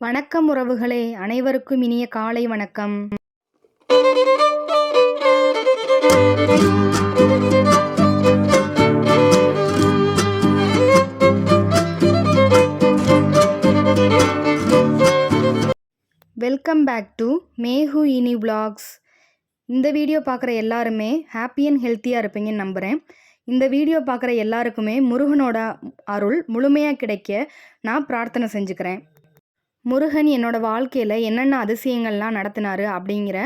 வணக்கம் உறவுகளே அனைவருக்கும் இனிய காலை வணக்கம். வெல்கம் பேக் டு மேஹு இனி விளாக்ஸ் இந்த வீடியோ பார்க்குற எல்லாருமே ஹாப்பி அண்ட் ஹெல்த்தியாக இருப்பீங்கன்னு நம்புகிறேன் இந்த வீடியோ பார்க்குற எல்லாருக்குமே முருகனோட அருள் முழுமையாக கிடைக்க நான் பிரார்த்தனை செஞ்சுக்கிறேன். முருகன் என்னோடய வாழ்க்கையில் என்னென்ன அதிசயங்கள்லாம் நடத்தினாரு அப்படிங்கிற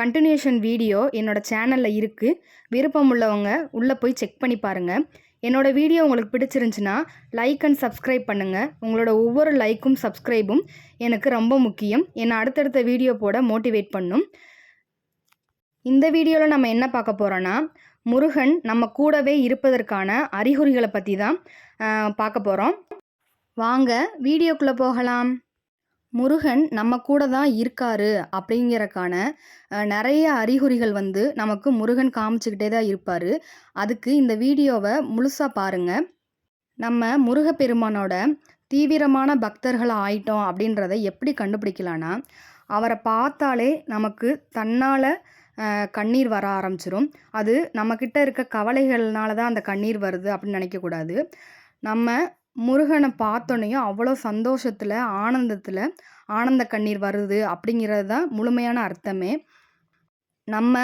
கண்டினியூஷன் வீடியோ என்னோடய சேனலில் இருக்குது விருப்பம் உள்ளவங்க உள்ளே போய் செக் பண்ணி பாருங்கள் என்னோடய வீடியோ உங்களுக்கு பிடிச்சிருந்துச்சுன்னா லைக் அண்ட் சப்ஸ்கிரைப் பண்ணுங்கள் உங்களோட ஒவ்வொரு லைக்கும் சப்ஸ்கிரைபும் எனக்கு ரொம்ப முக்கியம். என்னை அடுத்தடுத்த வீடியோ போட மோட்டிவேட் பண்ணும். இந்த வீடியோவில் நம்ம என்ன பார்க்க போகிறோன்னா முருகன் நம்ம கூடவே இருப்பதற்கான அறிகுறிகளை பற்றி தான் பார்க்க போகிறோம் வாங்க வீடியோக்குள்ளே போகலாம். முருகன் நம்ம கூட தான் இருக்காரு அப்படிங்கிறக்கான நிறைய அறிகுறிகள் வந்து நமக்கு முருகன் காமிச்சுக்கிட்டே தான் இருப்பார். அதுக்கு இந்த வீடியோவை முழுசாக பாருங்கள் நம்ம முருகப்பெருமானோட தீவிரமான பக்தர்கள் ஆயிட்டோம் அப்படின்றத எப்படி கண்டுபிடிக்கலான்னா அவரை பார்த்தாலே நமக்கு தன்னால் கண்ணீர் வர ஆரம்பிச்சிரும். அது நம்மக்கிட்ட இருக்க கவலைகள்னால தான் அந்த கண்ணீர் வருது அப்படின்னு நினைக்கக்கூடாது. நம்ம முருகனை பார்த்தோன்னையும் அவ்வளோ சந்தோஷத்தில் ஆனந்தத்தில் ஆனந்த கண்ணீர் வருது அப்படிங்கிறது தான் முழுமையான அர்த்தமே. நம்ம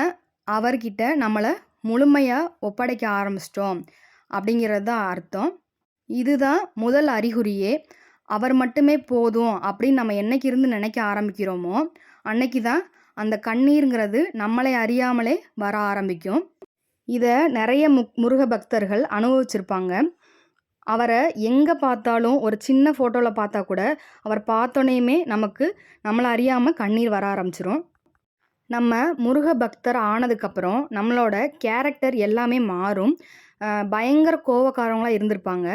அவர்கிட்ட நம்மளை முழுமையாக ஒப்படைக்க ஆரம்பிச்சிட்டோம் அப்படிங்கிறது தான் அர்த்தம். இதுதான் முதல் அறிகுறியே. அவர் மட்டுமே போதும் அப்படின்னு நம்ம என்னைக்கு இருந்து நினைக்க ஆரம்பிக்கிறோமோ அன்னைக்கு தான் அந்த கண்ணீருங்கிறது நம்மளை அறியாமலே வர ஆரம்பிக்கும். இதை நிறைய மு முருக பக்தர்கள் அனுபவிச்சிருப்பாங்க. அவரை எங்கே பார்த்தாலும் ஒரு சின்ன ஃபோட்டோவில் பார்த்தா கூட அவர் பார்த்தோன்னேயுமே நமக்கு நம்மளை அறியாமல் கண்ணீர் வர ஆரம்பிச்சிரும். நம்ம முருக பக்தர் ஆனதுக்கப்புறம் நம்மளோட கேரக்டர் எல்லாமே மாறும். பயங்கர கோவக்காரவங்களாக இருந்திருப்பாங்க.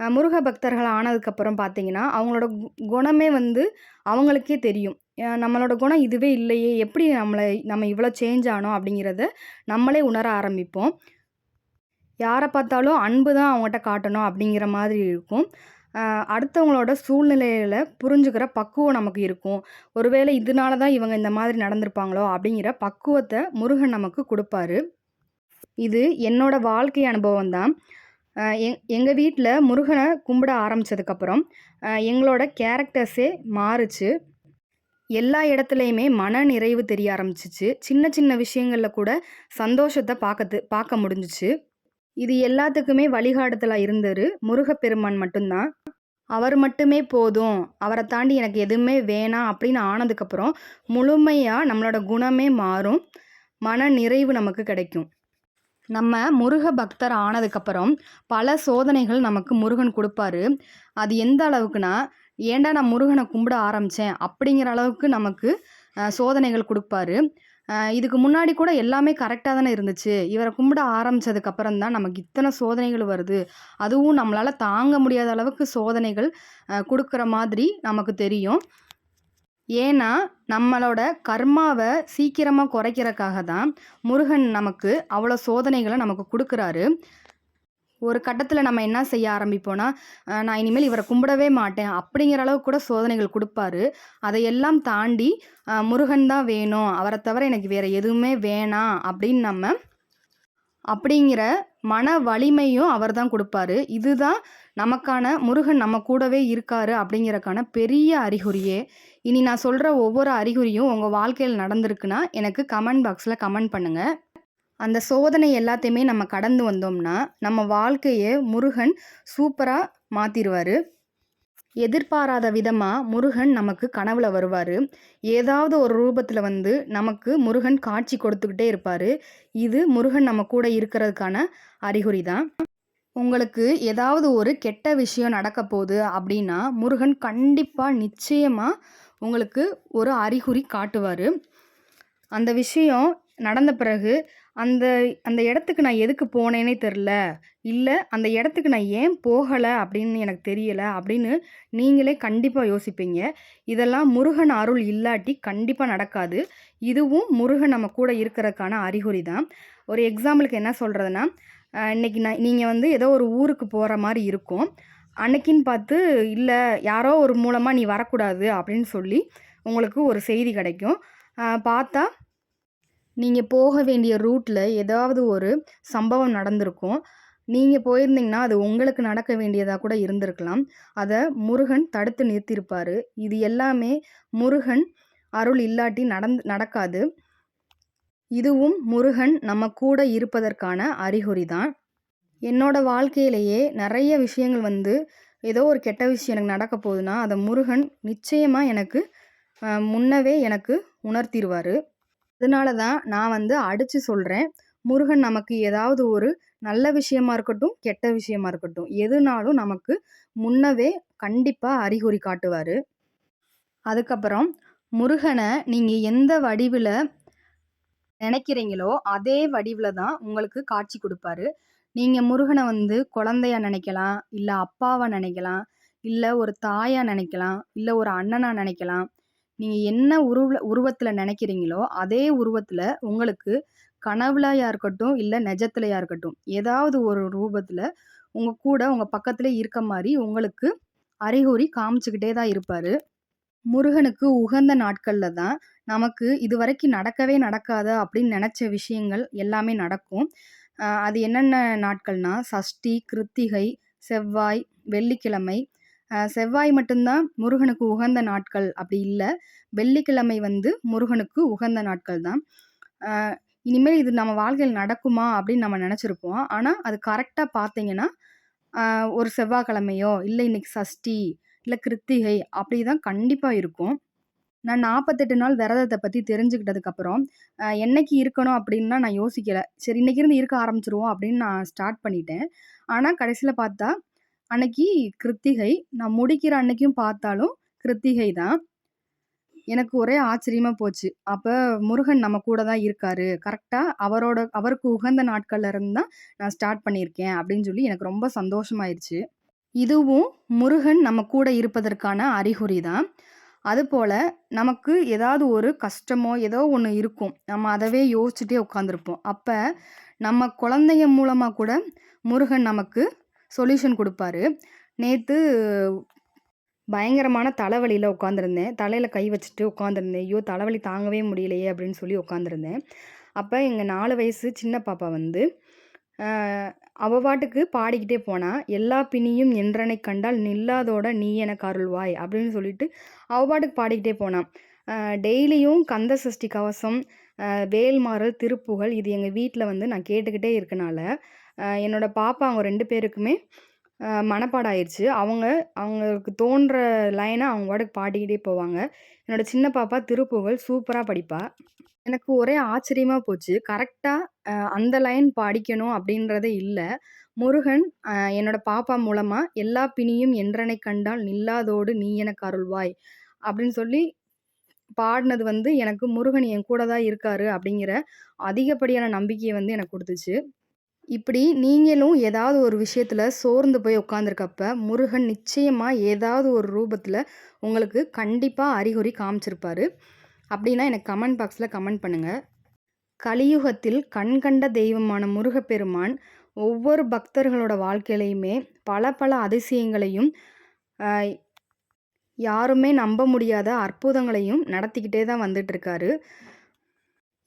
முருக பக்தர்கள் ஆனதுக்கப்புறம் பார்த்தீங்கன்னா அவங்களோட குணமே வந்து அவங்களுக்கே தெரியும். நம்மளோட குணம் இதுவே இல்லையே எப்படி நம்மளை நம்ம இவ்வளோ சேஞ்ச் ஆனோம் அப்படிங்கிறத நம்மளே உணர ஆரம்பிப்போம். யாரை பார்த்தாலும் அன்பு தான் அவங்ககிட்ட காட்டணும் அப்படிங்கிற மாதிரி இருக்கும். அடுத்தவங்களோட சூழ்நிலையில் புரிஞ்சுக்கிற பக்குவம் நமக்கு இருக்கும். ஒருவேளை இதனால தான் இவங்க இந்த மாதிரி நடந்திருப்பாங்களோ அப்படிங்கிற பக்குவத்தை முருகன் நமக்கு கொடுப்பாரு. இது என்னோட வாழ்க்கை அனுபவம் தான். எங் எங்கள் வீட்டில் முருகனை கும்பிட ஆரம்பித்ததுக்கப்புறம் எங்களோட கேரக்டர்ஸே மாறுச்சு. எல்லா இடத்துலையுமே மன நிறைவு தெரிய ஆரம்பிச்சிச்சு. சின்ன சின்ன விஷயங்களில் கூட சந்தோஷத்தை பார்க்கத்து பார்க்க முடிஞ்சிச்சு. இது எல்லாத்துக்குமே வழிகாட்டுதலாக இருந்தார் முருகப்பெருமான் மட்டும்தான். அவர் மட்டுமே போதும். அவரை தாண்டி எனக்கு எதுவுமே வேணாம் அப்படின்னு ஆனதுக்கப்புறம் முழுமையாக நம்மளோட குணமே மாறும். மன நிறைவு நமக்கு கிடைக்கும். நம்ம முருக பக்தர் ஆனதுக்கப்புறம் பல சோதனைகள் நமக்கு முருகன் கொடுப்பாரு. அது எந்த அளவுக்குனா ஏன்டா நான் முருகனை கும்பிட ஆரம்பித்தேன் அப்படிங்கிற அளவுக்கு நமக்கு சோதனைகள் கொடுப்பாரு. இதுக்கு முன்னாடி கூட எல்லாமே கரெக்டாக தானே இருந்துச்சு. இவரை கும்பிட ஆரம்பித்ததுக்கப்புறம் தான் நமக்கு இத்தனை சோதனைகள் வருது. அதுவும் நம்மளால் தாங்க முடியாத அளவுக்கு சோதனைகள் கொடுக்குற மாதிரி நமக்கு தெரியும். ஏன்னா நம்மளோட கர்மாவை சீக்கிரமாக குறைக்கிறக்காக தான் முருகன் நமக்கு அவ்வளோ சோதனைகளை நமக்கு கொடுக்குறாரு. ஒரு கட்டத்தில் நம்ம என்ன செய்ய ஆரம்பிப்போம்னா நான் இனிமேல் இவரை கும்பிடவே மாட்டேன் அப்படிங்கிற அளவுக்கு கூட சோதனைகள் கொடுப்பாரு. அதையெல்லாம் தாண்டி முருகன் தான் வேணும். அவரை தவிர எனக்கு வேறு எதுவுமே வேணாம் அப்படின்னு நம்ம அப்படிங்கிற மன வலிமையும் அவர் தான் கொடுப்பாரு. இதுதான் நமக்கான முருகன் நம்ம கூடவே இருக்காரு அப்படிங்கிறக்கான பெரிய அறிகுறியே. இனி நான் சொல்கிற ஒவ்வொரு அறிகுறியும் உங்கள் வாழ்க்கையில் நடந்திருக்குன்னா எனக்கு கமெண்ட் பாக்ஸில் கமெண்ட் பண்ணுங்கள் அந்த சோதனை எல்லாத்தையுமே நம்ம கடந்து வந்தோம்னா நம்ம வாழ்க்கையை முருகன் சூப்பராக மாற்றிடுவார் எதிர்பாராத விதமாக முருகன் நமக்கு கனவுல வருவார். ஏதாவது ஒரு ரூபத்தில் வந்து நமக்கு முருகன் காட்சி கொடுத்துக்கிட்டே இருப்பார். இது முருகன் நம்ம கூட இருக்கிறதுக்கான அறிகுறி தான் உங்களுக்கு ஏதாவது ஒரு கெட்ட விஷயம் நடக்க போகுது அப்படின்னா முருகன் கண்டிப்பாக நிச்சயமாக உங்களுக்கு ஒரு அறிகுறி காட்டுவார். அந்த விஷயம் நடந்த பிறகு அந்த அந்த இடத்துக்கு நான் எதுக்கு போனேனே தெரில. இல்லை அந்த இடத்துக்கு நான் ஏன் போகலை அப்படின்னு எனக்கு தெரியலை அப்படின்னு நீங்களே கண்டிப்பாக யோசிப்பீங்க. இதெல்லாம் முருகன் அருள் இல்லாட்டி கண்டிப்பாக நடக்காது. இதுவும் முருகன் நம்ம கூட இருக்கிறதுக்கான அறிகுறி தான். ஒரு எக்ஸாம்பிளுக்கு என்ன சொல்கிறதுனா இன்றைக்கி நான் நீங்கள் வந்து ஏதோ ஒரு ஊருக்கு போகிற மாதிரி இருக்கும். அன்னைக்குன்னு பார்த்து இல்லை யாரோ ஒரு மூலமாக நீ வரக்கூடாது அப்படின்னு சொல்லி உங்களுக்கு ஒரு செய்தி கிடைக்கும். பார்த்தா நீங்கள் போக வேண்டிய ரூட்டில் ஏதாவது ஒரு சம்பவம் நடந்திருக்கும். நீங்கள் போயிருந்தீங்கன்னா அது உங்களுக்கு நடக்க வேண்டியதாக கூட இருந்திருக்கலாம். அதை முருகன் தடுத்து நிறுத்தியிருப்பார். இது எல்லாமே முருகன் அருள் இல்லாட்டி நடந்து நடக்காது. இதுவும் முருகன் நம்ம கூட இருப்பதற்கான அறிகுறி தான் என்னோட வாழ்க்கையிலேயே நிறைய விஷயங்கள் வந்து ஏதோ ஒரு கெட்ட விஷயம் எனக்கு நடக்க போகுதுன்னா அதை முருகன் நிச்சயமாக எனக்கு முன்னவே எனக்கு உணர்த்திடுவார் அதனால தான் நான் வந்து அடித்து சொல்கிறேன் முருகன் நமக்கு ஏதாவது ஒரு நல்ல விஷயமா இருக்கட்டும் கெட்ட விஷயமா இருக்கட்டும் எதுனாலும் நமக்கு முன்னவே கண்டிப்பாக அறிகுறி காட்டுவார். அதுக்கப்புறம் முருகனை நீங்கள் எந்த வடிவில் நினைக்கிறீங்களோ அதே வடிவில் தான் உங்களுக்கு காட்சி கொடுப்பாரு. நீங்கள் முருகனை வந்து குழந்தையா நினைக்கலாம் இல்லை அப்பாவை நினைக்கலாம் இல்லை ஒரு தாயாக நினைக்கலாம் இல்லை ஒரு அண்ணனாக நினைக்கலாம் நீங்கள் என்ன உருவ உருவத்தில் நினைக்கிறீங்களோ அதே உருவத்தில் உங்களுக்கு கனவுலையாக இருக்கட்டும் இல்லை நெஜத்துலையாக இருக்கட்டும் ஏதாவது ஒரு ரூபத்தில் உங்கள் கூட உங்கள் பக்கத்தில் இருக்க மாதிரி உங்களுக்கு அறிகுறி காமிச்சுக்கிட்டே தான் இருப்பார். முருகனுக்கு உகந்த நாட்களில் தான் நமக்கு இதுவரைக்கும் நடக்கவே நடக்காத அப்படின்னு நினச்ச விஷயங்கள் எல்லாமே நடக்கும். அது என்னென்ன நாட்கள்னா சஷ்டி கிருத்திகை செவ்வாய் வெள்ளிக்கிழமை செவ்வாய் மட்டும்தான் முருகனுக்கு உகந்த நாட்கள். அப்படி இல்லை. வெள்ளிக்கிழமை வந்து முருகனுக்கு உகந்த நாட்கள் தான். இனிமேல் இது நம்ம வாழ்க்கையில் நடக்குமா அப்படின்னு நம்ம நினச்சிருப்போம். ஆனால் அது கரெக்டாக பார்த்தீங்கன்னா ஒரு செவ்வாய்க்கிழமையோ இல்லை இன்னைக்கு சஷ்டி இல்லை கிருத்திகை அப்படி தான் கண்டிப்பாக இருக்கும். நான் நாற்பத்தெட்டு நாள் விரதத்தை பற்றி தெரிஞ்சுக்கிட்டதுக்கப்புறம் என்னைக்கு இருக்கணும் அப்படின்னா நான் யோசிக்கலை. சரி இன்னைக்கு இருந்து இருக்க ஆரம்பிச்சிருவோம் அப்படின்னு நான் ஸ்டார்ட் பண்ணிட்டேன். ஆனால் கடைசியில் பார்த்தா அன்னைக்கு கிருத்திகை நான் முடிக்கிற அன்னைக்கும் பார்த்தாலும் கிருத்திகை தான். எனக்கு ஒரே ஆச்சரியமாக போச்சு. அப்போ முருகன் நம்ம கூட தான் இருக்காரு. கரெக்டாக அவரோட அவருக்கு உகந்த நாட்கள்ல இருந்து தான் நான் ஸ்டார்ட் பண்ணியிருக்கேன் அப்படின்னு சொல்லி எனக்கு ரொம்ப சந்தோஷமாயிருச்சு. இதுவும் முருகன் நம்ம கூட இருப்பதற்கான அறிகுறி தான். அதுபோல் நமக்கு ஏதாவது ஒரு கஷ்டமோ ஏதோ ஒன்று இருக்கும். நம்ம அதவே யோசிச்சுட்டே உட்காந்துருப்போம் அப்போ நம்ம குழந்தைங்க மூலமாக கூட முருகன் நமக்கு சொல்யூஷன் கொடுப்பாரு. நேற்று பயங்கரமான தலைவலியில் உட்காந்துருந்தேன் தலையில் கை வச்சுட்டு உட்காந்துருந்தேன் ஐயோ தலைவலி தாங்கவே முடியலையே அப்படின்னு சொல்லி உட்காந்துருந்தேன் அப்போ எங்கள் நாலு வயசு சின்ன பாப்பா வந்து அவ பாட்டுக்கு பாடிக்கிட்டே போனால் எல்லா பிணியும் என்றனை கண்டால் நில்லாதோட நீ எனக்கு அருள்வாய் அப்படின்னு சொல்லிட்டு அவ பாட்டுக்கு பாடிக்கிட்டே போனான் டெய்லியும் கந்த சஷ்டி கவசம் வேல்மாறல் திருப்புகழ் இது எங்கள் வீட்டில் வந்து நான் கேட்டுக்கிட்டே இருக்கனால என்னோடய என்னோட பாப்பா அவங்க ரெண்டு பேருக்குமே ஆஹ், மனப்பாடம் ஆயிடுச்சு அவங்க அவங்களுக்கு தோன்ற லைனை அவங்க பாட்டுக்கு பாடிக்கிட்டே போவாங்க. என்னோடய சின்ன பாப்பா திருப்புகழ் சூப்பராக படிப்பா. எனக்கு ஒரே ஆச்சரியமாக போச்சு. கரெக்டாக அந்த லைன் படிக்கணும் அப்படின்றதே இல்லை. முருகன் என்னோடய பாப்பா மூலமாக எல்லா பிணியும் என்றனை கண்டால் நில்லாதோடு நீ எனக்கு அருள்வாய் அப்படின்னு சொல்லி பாடினது வந்து எனக்கு முருகன் என் கூட தான் இருக்காரு அப்படிங்கிற அதிகப்படியான நம்பிக்கையை வந்து எனக்கு கொடுத்துச்சு. இப்படி நீங்களும் ஏதாவது ஒரு விஷயத்தில் சோர்ந்து போய் உட்காந்துருக்கப்ப முருகன் நிச்சயமாக ஏதாவது ஒரு ரூபத்தில் உங்களுக்கு கண்டிப்பாக அறிகுறி காமிச்சிருப்பார். அப்படின்னா எனக்கு கமெண்ட் பாக்ஸில் கமெண்ட் பண்ணுங்கள் கலியுகத்தில் கண்கண்ட தெய்வமான முருகப்பெருமான் ஒவ்வொரு பக்தர்களோட வாழ்க்கையிலையுமே பல பல அதிசயங்களையும் யாருமே நம்ப முடியாத அற்புதங்களையும் நடத்திக்கிட்டே தான் வந்துட்டுருக்காரு இருக்காரு.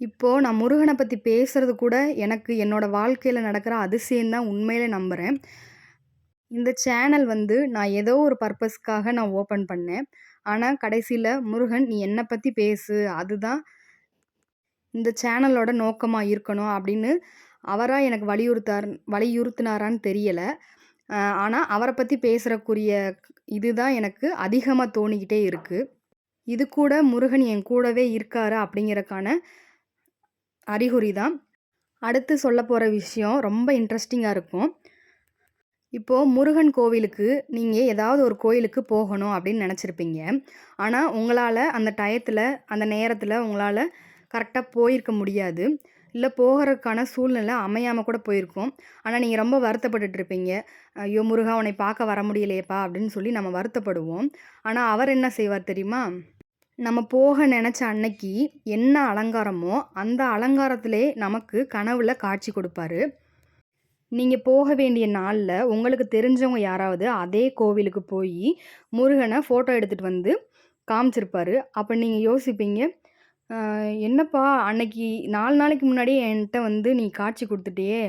இப்போது நான் முருகனை பற்றி பேசுகிறது கூட எனக்கு என்னோடய வாழ்க்கையில் நடக்கிற அதிசயம்தான் உண்மையிலே நம்புகிறேன் இந்த சேனல் வந்து நான் ஏதோ ஒரு பர்பஸ்க்காக நான் ஓப்பன் பண்ணேன். ஆனால் கடைசியில் முருகன் நீ என்னை பற்றி பேசு. அதுதான் இந்த சேனலோட நோக்கமாக இருக்கணும் அப்படின்னு அவராக எனக்கு வலியுறுத்தார் வலியுறுத்தினாரான்னு தெரியலை. ஆனால் அவரை பற்றி பேசுகிறக்குரிய இதுதான் எனக்கு அதிகமாக தோணிக்கிட்டே இருக்குது இது கூட முருகன் என் கூடவே இருக்காரு அப்படிங்கிறக்கான அறிகுறி தான். அடுத்து சொல்ல போகிற விஷயம் ரொம்ப இன்ட்ரெஸ்டிங்காக இருக்கும். இப்போது முருகன் கோவிலுக்கு நீங்கள் ஏதாவது ஒரு கோயிலுக்கு போகணும் அப்படின்னு நினச்சிருப்பீங்க. ஆனால் உங்களால் அந்த டயத்தில் அந்த நேரத்தில் உங்களால் கரெக்டாக போயிருக்க முடியாது. இல்லை போகிறதுக்கான சூழ்நிலை அமையாமல் கூட போயிருக்கும். ஆனால் நீங்கள் ரொம்ப வருத்தப்பட்டுட்டு இருப்பீங்க. ஐயோ முருகா உன்னை பார்க்க வர முடியலையேப்பா அப்படின்னு சொல்லி நம்ம வருத்தப்படுவோம். ஆனால் அவர் என்ன செய்வார் தெரியுமா? நம்ம போக நினச்ச அன்னைக்கு என்ன அலங்காரமோ அந்த அலங்காரத்திலே நமக்கு கனவில் காட்சி கொடுப்பாரு நீங்கள் போக வேண்டிய நாளில் உங்களுக்கு தெரிஞ்சவங்க யாராவது அதே கோவிலுக்கு போய் முருகனை ஃபோட்டோ எடுத்துகிட்டு வந்து காமிச்சிருப்பாரு. அப்போ நீங்கள் யோசிப்பீங்க, என்னப்பா அன்னைக்கு நாலு நாளைக்கு முன்னாடியே என்கிட்ட வந்து நீ காட்சி கொடுத்துட்டியே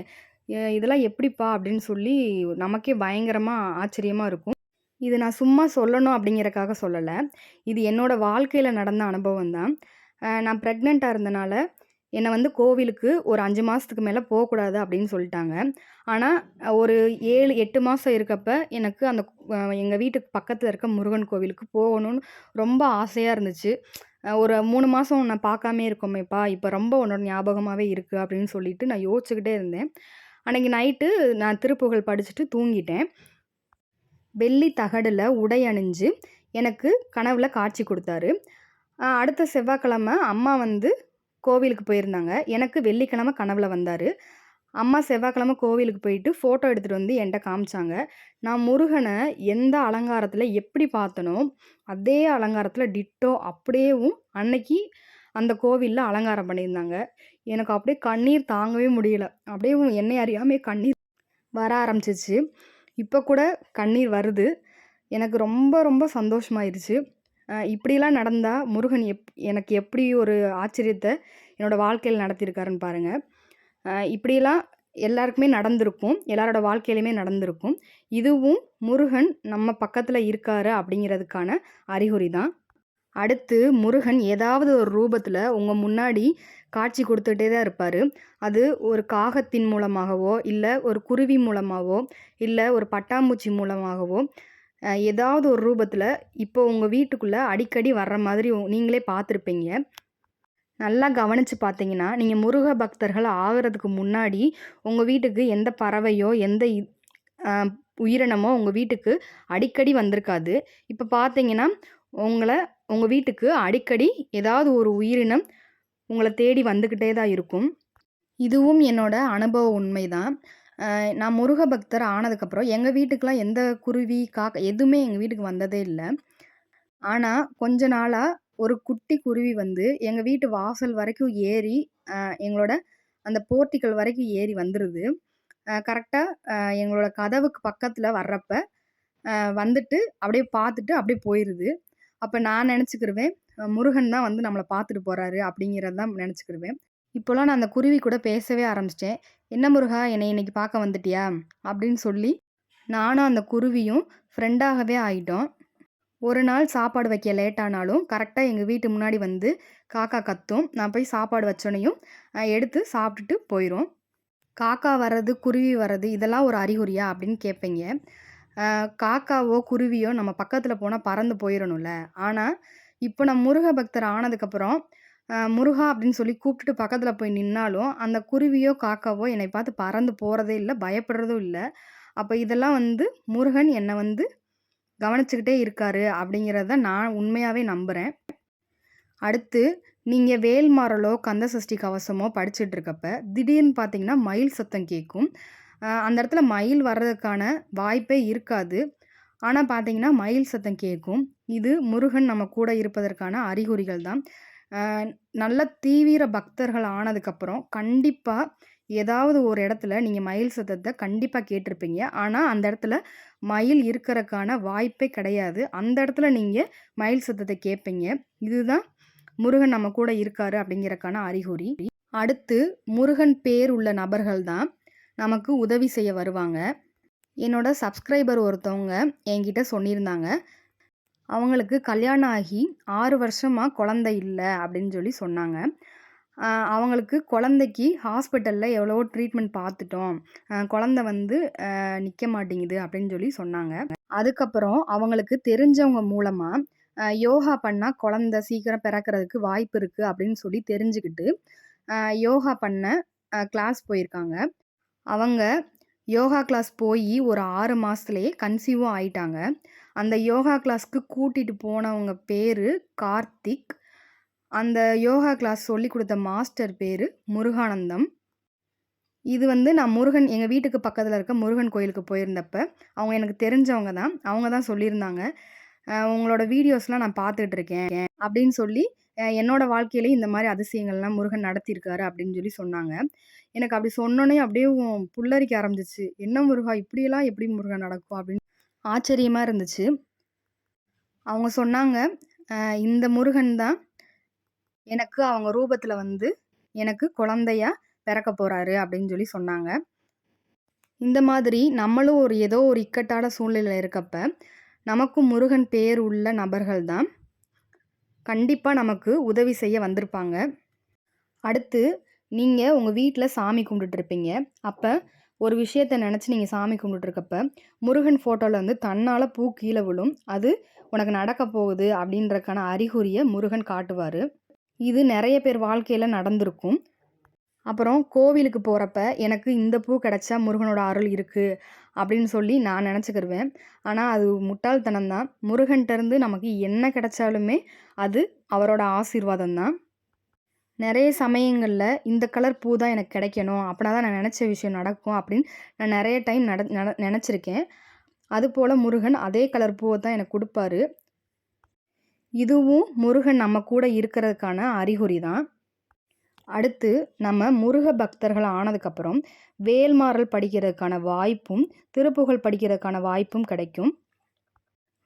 இதெல்லாம் எப்படிப்பா?" அப்படின்னு சொல்லி நமக்கே பயங்கரமாக ஆச்சரியமாக இருக்கும். இது நான் சும்மா சொல்லணும் அப்படிங்கிறக்காக சொல்லலை இது என்னோடய வாழ்க்கையில் நடந்த அனுபவம் தான். நான் ப்ரெக்னெண்ட்டாக இருந்தனால, என்னை வந்து கோவிலுக்கு ஒரு அஞ்சு மாதத்துக்கு மேலே போகக்கூடாது அப்படின்னு சொல்லிட்டாங்க ஆனால் ஒரு ஏழு எட்டு மாதம் இருக்கப்ப எனக்கு அந்த எங்கள் வீட்டுக்கு பக்கத்தில் இருக்க முருகன் கோவிலுக்கு போகணும்னு ரொம்ப ஆசையாக இருந்துச்சு. ஒரு மூணு மாதம் நான் பார்க்காம இருக்கோமேப்பா, இப்போ ரொம்ப உன்னோட ஞாபகமாகவே இருக்குது அப்படின்னு சொல்லிட்டு நான் யோசிச்சுக்கிட்டே இருந்தேன். அன்றைக்கி நைட்டு நான் திருப்புகழ் படிச்சுட்டு தூங்கிட்டேன். வெள்ளி தகடில் உடை அணிஞ்சு எனக்கு கனவில் காட்சி கொடுத்தாரு அடுத்த செவ்வாய்க்கிழமை அம்மா வந்து கோவிலுக்கு போயிருந்தாங்க. எனக்கு வெள்ளிக்கிழம கனவில் வந்தார் அம்மா செவ்வாய்க்கிழமை கோவிலுக்கு போயிட்டு ஃபோட்டோ எடுத்துகிட்டு வந்து என்கிட்ட காமிச்சாங்க. நான் முருகனை எந்த அலங்காரத்தில் எப்படி பார்த்தனோ, அதே அலங்காரத்தில் டிட்டோ அப்படியேவும் அன்னைக்கு அந்த கோவிலில் அலங்காரம் பண்ணியிருந்தாங்க. எனக்கு அப்படியே கண்ணீர் தாங்கவே முடியல. அப்படியே என்னை அறியாமல் கண்ணீர் வர ஆரம்பிச்சிச்சு இப்போ கூட கண்ணீர் வருது. எனக்கு ரொம்ப ரொம்ப சந்தோஷமாயிருச்சு. இப்படிலாம் நடந்தால் முருகன் எப் எனக்கு எப்படி ஒரு ஆச்சரியத்தை என்னோடய வாழ்க்கையில் நடத்தியிருக்காருன்னு பாருங்கள் இப்படிலாம் இப்படியெல்லாம் எல்லாருக்குமே நடந்திருக்கும். எல்லாரோட வாழ்க்கையிலையுமே நடந்திருக்கும். இதுவும் முருகன் நம்ம பக்கத்தில் இருக்காரு அப்படிங்கிறதுக்கான அறிகுறி தான். அடுத்து முருகன் ஏதாவது ஒரு ரூபத்தில் உங்கள் முன்னாடி காட்சி கொடுத்துட்டே தான் இருப்பார் அது ஒரு காகத்தின் மூலமாகவோ, இல்லை ஒரு குருவி மூலமாகவோ இல்லை ஒரு பட்டாம்பூச்சி மூலமாகவோ, ஏதாவது ஒரு ரூபத்தில் இப்போ உங்கள் வீட்டுக்குள்ளே அடிக்கடி வர்ற மாதிரி நீங்களே பார்த்துருப்பீங்க. நல்லா கவனித்து பார்த்தீங்கன்னா, நீங்கள் முருக பக்தர்கள் ஆகுறதுக்கு முன்னாடி உங்கள் வீட்டுக்கு எந்த பறவையோ, எந்த இ உயிரினமோ உங்கள் வீட்டுக்கு அடிக்கடி வந்திருக்காது. இப்போ பார்த்தீங்கன்னா, உங்களை உங்கள் வீட்டுக்கு அடிக்கடி ஏதாவது ஒரு உயிரினம் உங்களை தேடி வந்துக்கிட்டே தான் இருக்கும். இதுவும் என்னோட அனுபவ உண்மைதான். தான் நான் முருக பக்தர் ஆனதுக்கப்புறம் எங்கள் வீட்டுக்கெலாம் எந்த குருவி, காக்கா எதுவுமே எங்கள் வீட்டுக்கு வந்ததே இல்லை ஆனால் கொஞ்ச நாளாக ஒரு குட்டி குருவி வந்து எங்கள் வீட்டு வாசல் வரைக்கும் ஏறி, எங்களோட அந்த போர்ட்டிகல் வரைக்கும் ஏறி வந்துடுது கரெக்டாக எங்களோட கதவுக்கு பக்கத்தில் வர்றப்ப, வந்துட்டு அப்படியே பார்த்துட்டு அப்படியே போயிடுது அப்போ நான் நினச்சிக்கிருவேன் முருகன் தான் வந்து நம்மளை பார்த்துட்டு போகிறாரு அப்படிங்கிறது தான் நினச்சிக்கிருவேன் இப்போலாம் நான் அந்த குருவி கூட பேசவே ஆரம்பிச்சிட்டேன் "என்ன முருகா என்னை இன்னைக்கு பார்க்க வந்துட்டியா?" அப்படின்னு சொல்லி நானும் அந்த குருவியும் ஃப்ரெண்டாகவே ஆகிட்டோம் ஒரு நாள் சாப்பாடு வைக்க லேட் ஆனாலும், எங்கள் வீட்டு முன்னாடி வந்து காக்கா கத்தும். நான் போய் சாப்பாடு வச்சோனையும் எடுத்து சாப்பிட்டுட்டு போயிடும் "காக்கா வர்றது, குருவி வர்றது இதெல்லாம் ஒரு அறிகுறியா?" அப்படின்னு கேட்பீங்க. காக்காவோ, குருவியோ நம்ம பக்கத்தில் போனால் பறந்து போயிடணும்ல ஆனால் இப்போ நான் முருக பக்தர் ஆனதுக்கப்புறம், முருகா அப்படின்னு சொல்லி கூப்பிட்டுட்டு பக்கத்தில் போய் நின்னாலும், அந்த குருவியோ, காக்காவோ என்னை பார்த்து பறந்து போகிறதே இல்லை பயப்படுறதும் இல்லை. அப்போ இதெல்லாம் வந்து முருகன் என்னை வந்து கவனிச்சுக்கிட்டே இருக்காரு அப்படிங்கிறத நான் உண்மையாகவே நம்புகிறேன் அடுத்து நீங்கள் வேல்மாரலோ கந்த சஷ்டி கவசமோ படிச்சுட்டு இருக்கப்ப, திடீர்னு பார்த்தீங்கன்னா மயில் சத்தம் கேட்கும். அந்த இடத்துல மயில் வர்றதுக்கான வாய்ப்பே இருக்காது. ஆனால் பார்த்தீங்கன்னா, மயில் சத்தம் கேட்கும். இது முருகன் நம்ம கூட இருப்பதற்கான அறிகுறிகள் தான். நல்ல தீவிர பக்தர்கள் ஆனதுக்கப்புறம், கண்டிப்பாக ஏதாவது ஒரு இடத்துல நீங்கள் மயில் சத்தத்தை கண்டிப்பாக கேட்டிருப்பீங்க. ஆனால் அந்த இடத்துல மயில் இருக்கிறக்கான வாய்ப்பே கிடையாது. அந்த இடத்துல நீங்கள் மயில் சத்தத்தை கேட்பீங்க. இதுதான் முருகன் நம்ம கூட இருக்காரு அப்படிங்கிறக்கான அறிகுறி. அடுத்து முருகன் பேர் உள்ள நபர்கள் தான் நமக்கு உதவி செய்ய வருவாங்க. என்னோட சப்ஸ்கிரைபர் ஒருத்தவங்க என்கிட்ட சொல்லியிருந்தாங்க. அவங்களுக்கு கல்யாணம் ஆகி ஆறு வருஷமாக குழந்தை இல்லை அப்படின்னு சொல்லி சொன்னாங்க. அவங்களுக்கு குழந்தைக்கு ஹாஸ்பிட்டலில் எவ்வளவோ ட்ரீட்மெண்ட் பார்த்துட்டோம். குழந்த குழந்தை வந்து நிற்க மாட்டேங்குது அப்படின்னு சொல்லி சொன்னாங்க. அதுக்கப்புறம் அவங்களுக்கு தெரிஞ்சவங்க மூலமாக யோகா பண்ணால் குழந்தை சீக்கிரம் பிறக்கறதுக்கு வாய்ப்பு இருக்குது அப்படின்னு சொல்லி தெரிஞ்சுக்கிட்டு, யோகா பண்ண கிளாஸ் போயிருக்காங்க. அவங்க யோகா கிளாஸ் போய் ஒரு ஆறு மாதத்துலேயே கன்சீவும் ஆயிட்டாங்க. அந்த யோகா கிளாஸ்க்கு கூட்டிகிட்டு போனவங்க பேர் கார்த்திக். அந்த யோகா கிளாஸ் சொல்லிக் கொடுத்த மாஸ்டர் பேர் முருகானந்தம். இது வந்து நான் முருகன் எங்கள் வீட்டுக்கு பக்கத்தில் இருக்க முருகன் கோயிலுக்கு போயிருந்தப்ப, அவங்க எனக்கு தெரிஞ்சவங்க தான். அவங்க தான் சொல்லியிருந்தாங்க. உங்களோட வீடியோஸ்லாம் நான் பார்த்துட்டு இருக்கேன்" அப்படின்னு சொல்லி என்னோட வாழ்க்கையிலயும் இந்த மாதிரி அதிசயங்கள்லாம் முருகன் நடத்தியிருக்காரு அப்படின்னு சொல்லி சொன்னாங்க. எனக்கு அப்படி சொன்னோனே அப்படியே புல்லரிக்க ஆரம்பிச்சிச்சு "என்ன முருகா! இப்படியெல்லாம் எப்படி முருகன் நடக்கும்?" அப்படின்னு ஆச்சரியமாக இருந்துச்சு. அவங்க சொன்னாங்க, இந்த முருகன் தான் எனக்கு அவங்க ரூபத்தில் வந்து எனக்கு குழந்தையா பிறக்க போகிறாரு அப்படின்னு சொல்லி சொன்னாங்க. இந்த மாதிரி நம்மளும் ஒரு ஏதோ ஒரு இக்கட்டான சூழ்நிலையில் இருக்கப்ப, நமக்கும் முருகன் பேர் உள்ள நபர்கள் தான் கண்டிப்பாக நமக்கு உதவி செய்ய வந்திருப்பாங்க. அடுத்து நீங்கள் உங்கள் வீட்டில் சாமி கும்பிட்டுட்டு இருப்பீங்க. ஒரு விஷயத்த நினச்சி நீங்கள் சாமி கும்பிட்டுருக்கப்ப, முருகன் ஃபோட்டோவில் வந்து தன்னால் பூ கீழே விழும். அது உனக்கு நடக்கப் போகுது அப்படின்றக்கான அறிகுறியை முருகன் காட்டுவார் இது நிறைய பேர் வாழ்க்கையில் நடந்திருக்கும். அப்புறம் கோவிலுக்கு போகிறப்ப எனக்கு இந்த பூ கிடைச்சா முருகனோட அருள் இருக்குது அப்படின்னு சொல்லி நான் நினச்சிக்கிருவேன் ஆனால் அது முட்டாள்தனம் தான். முருகன்கிட்டருந்து நமக்கு என்ன கிடைச்சாலுமே அது அவரோட ஆசீர்வாதம் தான். நிறைய சமயங்களில் இந்த கலர் பூ தான் எனக்கு கிடைக்கணும். அப்பனா தான் நான் நினச்ச விஷயம் நடக்கும் அப்படின்னு நான் நிறைய டைம் நட நினச்சிருக்கேன் அதுபோல் முருகன் அதே கலர் பூவை தான் எனக்கு கொடுப்பாரு இதுவும் முருகன் நம்ம கூட இருக்கிறதுக்கான அறிகுறி தான். அடுத்து நம்ம முருக பக்தர்கள் ஆனதுக்கப்புறம், வேல்மாறல் படிக்கிறதுக்கான வாய்ப்பும், திருப்புகழ் படிக்கிறதுக்கான வாய்ப்பும் கிடைக்கும்.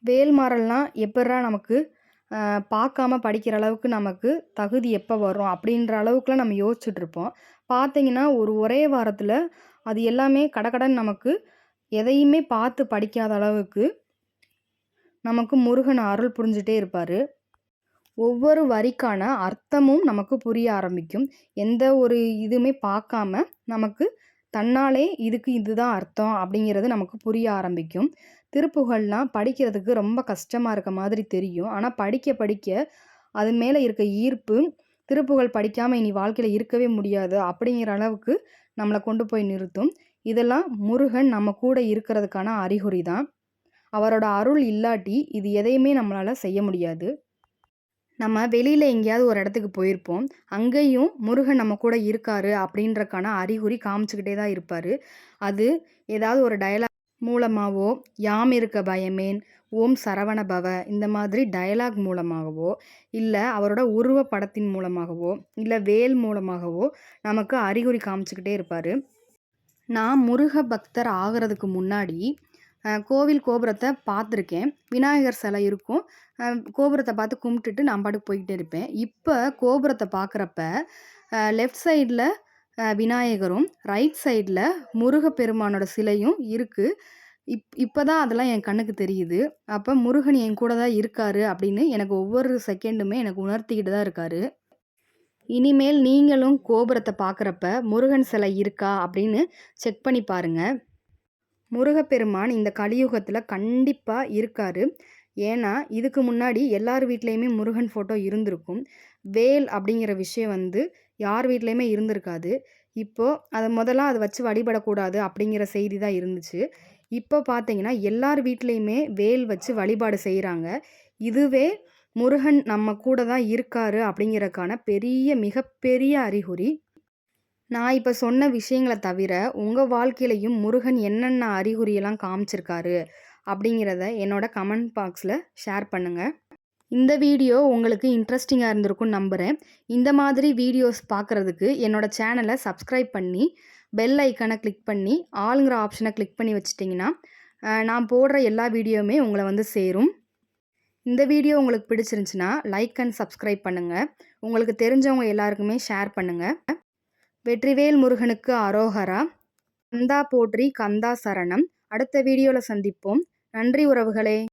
வேல்மாறல்னால் எப்படா நமக்கு பார்க்காம படிக்கிற அளவுக்கு நமக்கு தகுதி எப்போ வரும்? அப்படின்ற அளவுக்குலாம் நம்ம யோசிச்சுட்ருப்போம் பார்த்தீங்கன்னா, ஒரு ஒரே வாரத்தில் அது எல்லாமே கடக்கடன் நமக்கு எதையுமே பார்த்து படிக்காத அளவுக்கு நமக்கு முருகன் அருள் புரிஞ்சிட்டே இருப்பார் ஒவ்வொரு வரிக்கான அர்த்தமும் நமக்கு புரிய ஆரம்பிக்கும். எந்த ஒரு இதுவுமே பார்க்காம நமக்கு தன்னாலே இதுக்கு இதுதான் அர்த்தம் அப்படிங்கிறது நமக்கு புரிய ஆரம்பிக்கும். திருப்புகழ்லாம் படிக்கிறதுக்கு ரொம்ப கஷ்டமாக இருக்க மாதிரி தெரியும். ஆனால் படிக்க படிக்க அது மேலே இருக்க ஈர்ப்பு, திருப்புகழ் படிக்காமல் இனி வாழ்க்கையில் இருக்கவே முடியாது அப்படிங்கிற அளவுக்கு நம்மளை கொண்டு போய் நிறுத்தும். இதெல்லாம் முருகன் நம்ம கூட இருக்கிறதுக்கான அறிகுறி தான். அவரோட அருள் இல்லாட்டி இது எதையுமே நம்மளால் செய்ய முடியாது. நம்ம வெளியில் எங்கேயாவது ஒரு இடத்துக்கு போயிருப்போம். அங்கேயும் முருகன் நம்ம கூட இருக்காரு அப்படின்றக்கான அறிகுறி காமிச்சுக்கிட்டே தான் இருப்பார் அது ஏதாவது ஒரு டயலாக் மூலமாகவோ "யாம் இருக்க பயமேன்", "ஓம் சரவண பவ" இந்த மாதிரி டயலாக் மூலமாகவோ, இல்லை அவரோட உருவ படத்தின் மூலமாகவோ, இல்லை வேல் மூலமாகவோ நமக்கு அறிகுறி காமிச்சுக்கிட்டே இருப்பார் நான் முருக பக்தர் ஆகிறதுக்கு முன்னாடி கோவில் கோபுரத்தை பார்த்துருக்கேன். விநாயகர் சிலை இருக்கும். கோபுரத்தை பார்த்து கும்பிட்டுட்டு நான் பாட்டுக்கு போய்கிட்டே இருப்பேன். இப்போ கோபுரத்தை பார்க்குறப்ப, லெஃப்ட் சைடில் விநாயகரும், ரைட் சைடில் முருகப்பெருமானோட சிலையும் இருக்குது இப் இப்போ தான் அதெல்லாம் என் கண்ணுக்கு தெரியுது. அப்போ முருகன் என் கூட தான் இருக்காரு அப்படின்னு எனக்கு ஒவ்வொரு செகண்டுமே எனக்கு உணர்த்திக்கிட்டு தான் இருக்காரு. இனிமேல் நீங்களும் கோபுரத்தை பார்க்குறப்ப, முருகன் சிலை இருக்கா அப்படின்னு செக் பண்ணி பாருங்கள் முருகப்பெருமான் இந்த கலியுகத்தில் கண்டிப்பாக இருக்காரு. ஏன்னா, இதுக்கு முன்னாடி எல்லார் வீட்லேயுமே முருகன் ஃபோட்டோ இருந்திருக்கும். வேல் அப்படிங்கிற விஷயம் வந்து யார் வீட்லேயுமே இருந்திருக்காது. இப்போது அதை முதல்ல அதை வச்சு வழிபடக்கூடாது அப்படிங்கிற செய்தி தான் இருந்துச்சு. இப்போ பார்த்தீங்கன்னா, எல்லார் வீட்லேயுமே வேல் வச்சு வழிபாடு செய்கிறாங்க இதுவே முருகன் நம்ம கூட தான் இருக்காரு அப்படிங்கிறதுக்கான பெரிய மிகப்பெரிய அறிகுறி. நான் இப்போ சொன்ன விஷயங்களை தவிர, உங்கள் வாழ்க்கையிலையும் முருகன் என்னென்ன அறிகுறியெல்லாம் காமிச்சிருக்காரு அப்படிங்கிறத என்னோட கமெண்ட் பாக்ஸில் ஷேர் பண்ணுங்கள் இந்த வீடியோ உங்களுக்கு இன்ட்ரெஸ்டிங்காக இருந்திருக்கும்னு நம்புகிறேன் இந்த மாதிரி வீடியோஸ் பார்க்குறதுக்கு என்னோட சேனலை சப்ஸ்கிரைப் பண்ணி, பெல் ஐக்கனை கிளிக் பண்ணி, ஆளுங்கிற ஆப்ஷனை கிளிக் பண்ணி வச்சிட்டிங்கன்னா நான் போடுற எல்லா வீடியோவுமே உங்களை வந்து சேரும். இந்த வீடியோ உங்களுக்கு பிடிச்சிருந்துச்சுன்னா, லைக் அண்ட் சப்ஸ்கிரைப் பண்ணுங்கள் உங்களுக்கு தெரிஞ்சவங்க எல்லாருக்குமே ஷேர் பண்ணுங்கள் வெற்றிவேல் முருகனுக்கு அரோகரா! கந்தா போற்றி கந்தா சரணம்! அடுத்த வீடியோவில் சந்திப்போம். நன்றி உறவுகளே!